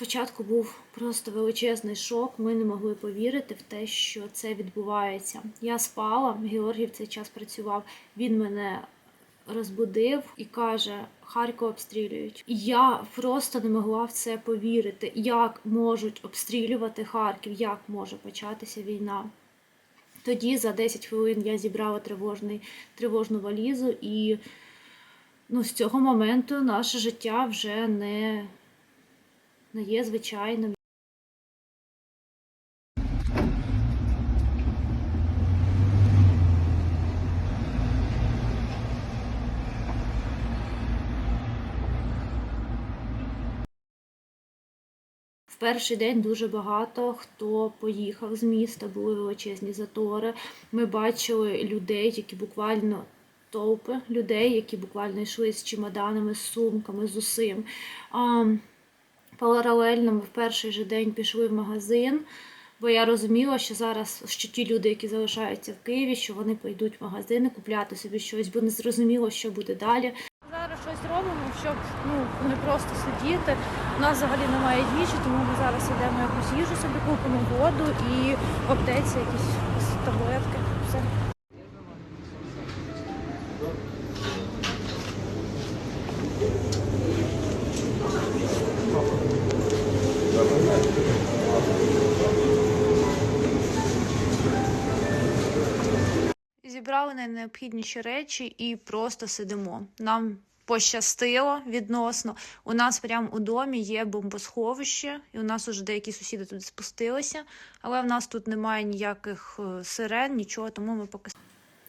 Спочатку був просто величезний шок. Ми не могли повірити в те, що це відбувається. Я спала, Георгій в цей час працював. Він мене розбудив і каже: Харків обстрілюють. І я просто не могла в це повірити, як можуть обстрілювати Харків, як може початися війна. Тоді за 10 хвилин я зібрала тривожний, тривожну валізу, і ну, з цього моменту наше життя вже не, не є звичайним. В перший день дуже багато хто поїхав з міста, були величезні затори. Ми бачили людей, які буквально толпи людей, які буквально йшли з чемоданами, з сумками, з усім. Паралельно ми в перший же день пішли в магазин, бо я розуміла, що зараз що ті люди, які залишаються в Києві, що вони пойдуть в магазини купляти собі щось, бо не зрозуміло, що буде далі. Зараз щось робимо, щоб ну не просто сидіти. У нас взагалі немає їжі, тому ми зараз йдемо якусь їжу собі купимо воду і в аптеці якісь таблетки. Все. Найнеобхідніші речі і просто сидимо. Нам пощастило відносно. У нас прямо у домі є бомбосховище, і у нас уже деякі сусіди туди спустилися, але в нас тут немає ніяких е, сирен, нічого, тому ми поки.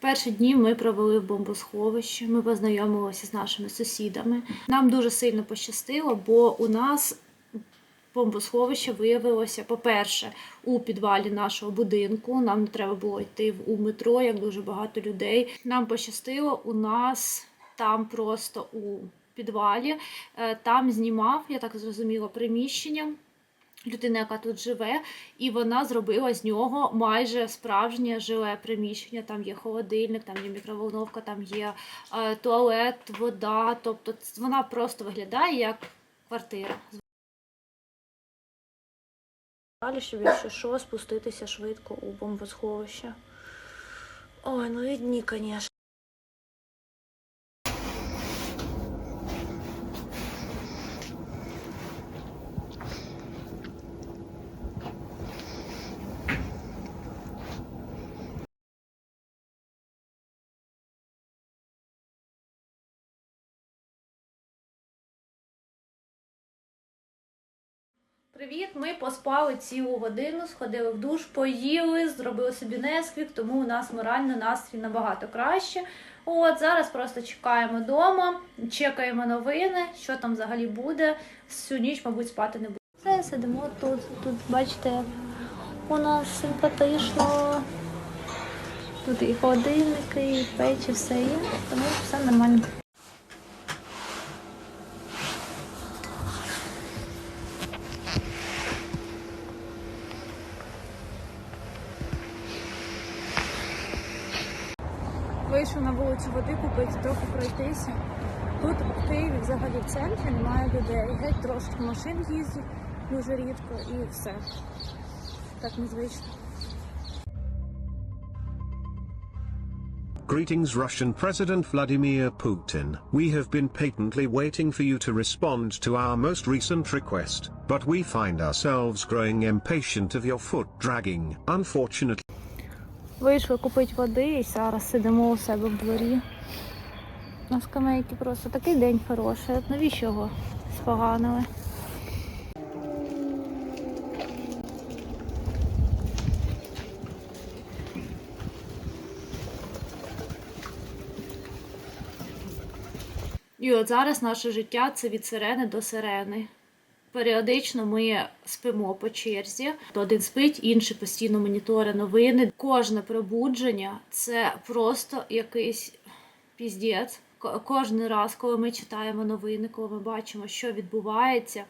Перші дні ми провели в бомбосховищі, ми познайомилися з нашими сусідами. Нам дуже сильно пощастило, бо у нас бомбосховище виявилося, по-перше, у підвалі нашого будинку. Нам не треба було йти у метро, як дуже багато людей. Нам пощастило, у нас там просто у підвалі, е, там знімав, я так зрозуміла, приміщення. Людина, яка тут живе, і вона зробила з нього майже справжнє жиле приміщення. Там є холодильник, там є мікроволновка, там є е, туалет, вода. Тобто вона просто виглядає як квартира. Далі, щоб якщо що, спуститися швидко у бомбосховище. Ой, ну і дні, звісно. Привіт! Ми поспали цілу годину, сходили в душ, поїли, зробили собі несквік, тому у нас морально настрій набагато краще. От зараз просто чекаємо вдома, чекаємо новини, що там взагалі буде. Всю ніч, мабуть, спати не буде. Все, сидимо тут. Тут, бачите, у нас симпатично. Тут і холодильники, і печі, все є, тому все нормально. Вийшов на вулицю води купити, трохи пройтися. Тут в Києві взагалі в центрі немає людей. Геть трошки машин їздять дуже рідко і все. Так незвично. Greetings Russian President Vladimir Putin. We have been patently waiting for you to respond to our most recent request, but we find ourselves growing impatient of your foot dragging. Unfortunately, Вийшли купити води і зараз сидимо у себе в дворі. На скамейки просто такий день хороший. Навіщо його споганили? І от зараз наше життя це від сирени до сирени. Періодично ми спимо по черзі. То один спить, інший постійно моніторить новини. Кожне пробудження це просто якийсь піздець. Ко- Кожен раз, коли ми читаємо новини, коли ми бачимо, що відбувається,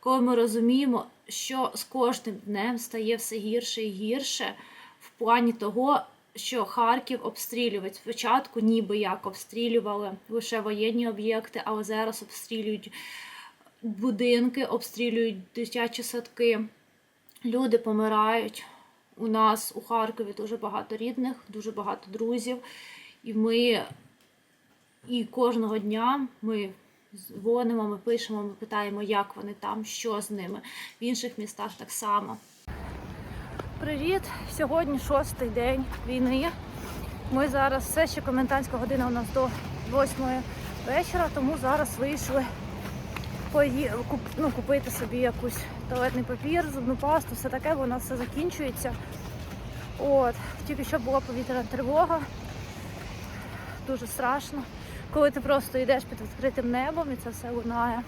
коли ми розуміємо, що з кожним днем стає все гірше і гірше, в плані того, що Харків обстрілюють. Спочатку ніби як обстрілювали лише воєнні об'єкти, але зараз обстрілюють будинки, обстрілюють дитячі садки. Люди помирають. У нас у Харкові дуже багато рідних, дуже багато друзів. І ми і кожного дня ми дзвонимо, ми пишемо, ми питаємо, як вони там, що з ними. В інших містах так само. Привіт! Сьогодні шостий день війни. Ми зараз все ще комендантська година у нас до 8 вечора, тому зараз вийшли пої... ну, купити собі якусь туалетний папір, зубну пасту, все таке, у все закінчується. От, тільки що була повітряна тривога. Дуже страшно. Коли ти просто йдеш під відкритим небом і це все лунає.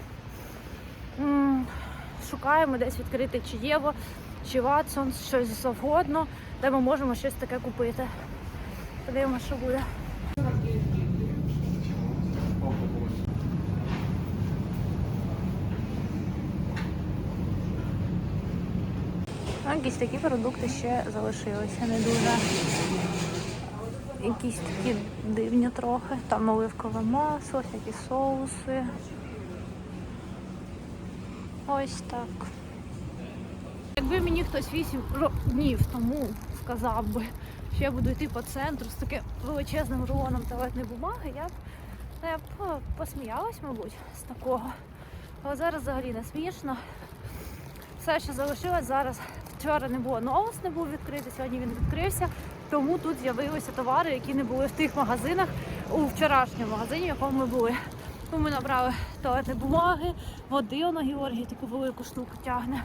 Шукаємо десь відкрити чи Єво, чи Ватсон, щось завгодно, де ми можемо щось таке купити. Подивимося, що буде. Ну, Якісь такі продукти ще залишилися, не дуже. Якісь такі дивні трохи. Там оливкове масло, всякі соуси. Ось так. Якби мені хтось 8 днів тому сказав би, що я буду йти по центру з таким величезним рулоном туалетної бумаги, я б, я б е, посміялась, мабуть, з такого. Але зараз взагалі не смішно. Все, що залишилось зараз. Вчора не було новос, не був відкритий, сьогодні він відкрився. Тому тут з'явилися товари, які не були в тих магазинах у вчорашньому магазині, в якому ми були. Тому ми набрали туалетної бумаги, води на Георгії, таку велику штуку тягне.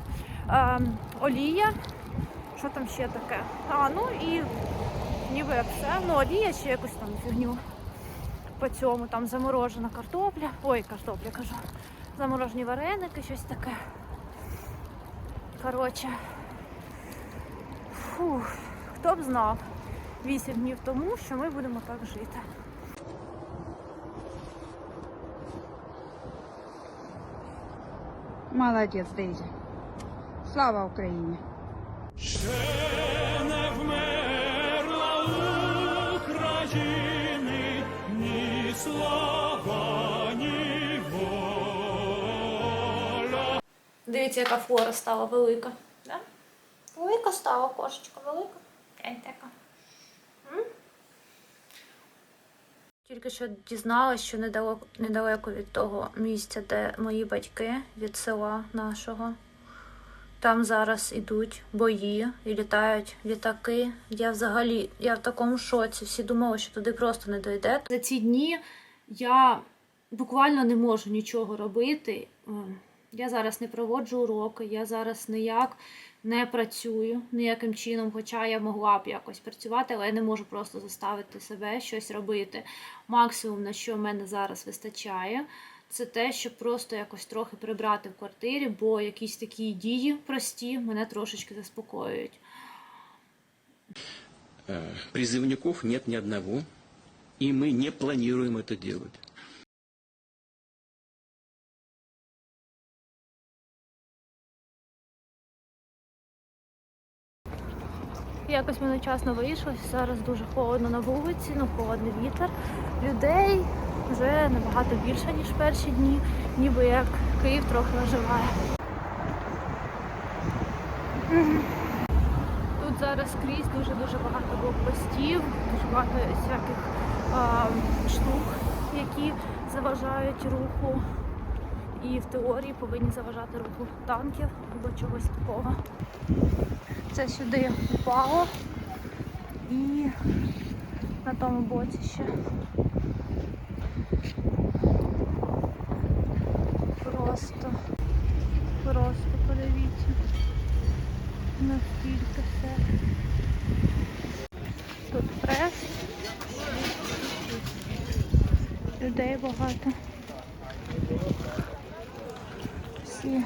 Ем, олія. Що там ще таке? А, ну і ніби все. Ну, олія ще якусь там фігню. По цьому там заморожена картопля. Ой, картопля кажу. Заморожені вареники, щось таке. Коротше. Фух, хто б знав 8 днів тому, що ми будемо так жити. Молодець, Дейзі. Слава Україні! Ще не вмерла України ні слава, ні воля. Дивіться, яка флора стала велика. Велика стала кошечка, велика. Така. Тільки що дізналась, що недалеко, недалеко від того місця, де мої батьки, від села нашого. Там зараз ідуть бої і літають літаки. Я взагалі я в такому шоці. Всі думали, що туди просто не дойде. За ці дні я буквально не можу нічого робити. Ем, Я зараз не проводжу уроки, я зараз ніяк не працюю ніяким чином, хоча я могла б якось працювати, але я не можу просто заставити себе щось робити. Максимум, на що в мене зараз вистачає, це те, щоб просто якось трохи прибрати в квартирі, бо якісь такі дії прості мене трошечки заспокоюють. Э, Призывников нет ни одного, и мы не планируем это делать. Якось ми нечасно вийшли. Зараз дуже холодно на вулиці, ну холодний вітер. Людей вже набагато більше, ніж перші дні, ніби як Київ трохи оживає. Тут зараз скрізь дуже-дуже багато блокпостів, дуже багато всяких а, штук, які заважають руху. І в теорії повинні заважати руху танків або чогось такого. Це сюди упало і на тому боці ще. Просто, просто подивіться, наскільки все. Тут прес, людей багато. Всі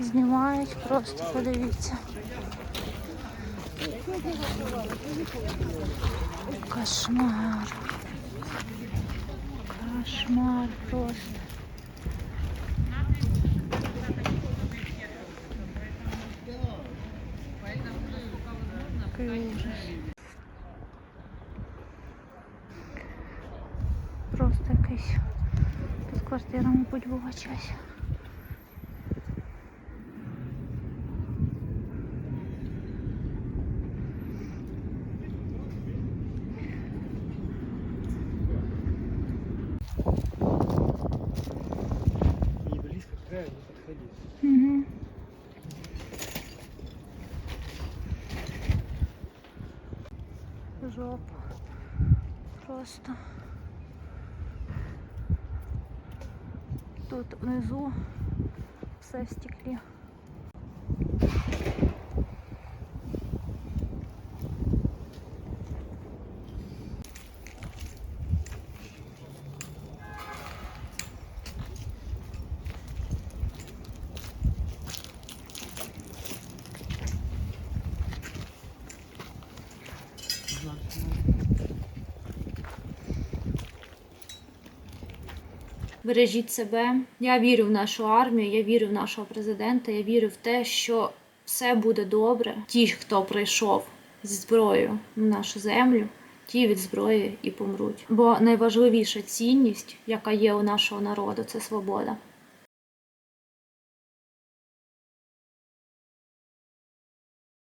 знімають, просто подивіться. Кошмар. Кошмар просто. Який ужас. Просто якийсь під квартирами будь-була час. Жопа. Просто. Тут внизу все в стеклі. Бережіть себе. Я вірю в нашу армію, я вірю в нашого президента, я вірю в те, що все буде добре. Ті, хто прийшов зі зброєю на нашу землю, ті від зброї і помруть. Бо найважливіша цінність, яка є у нашого народу, це свобода.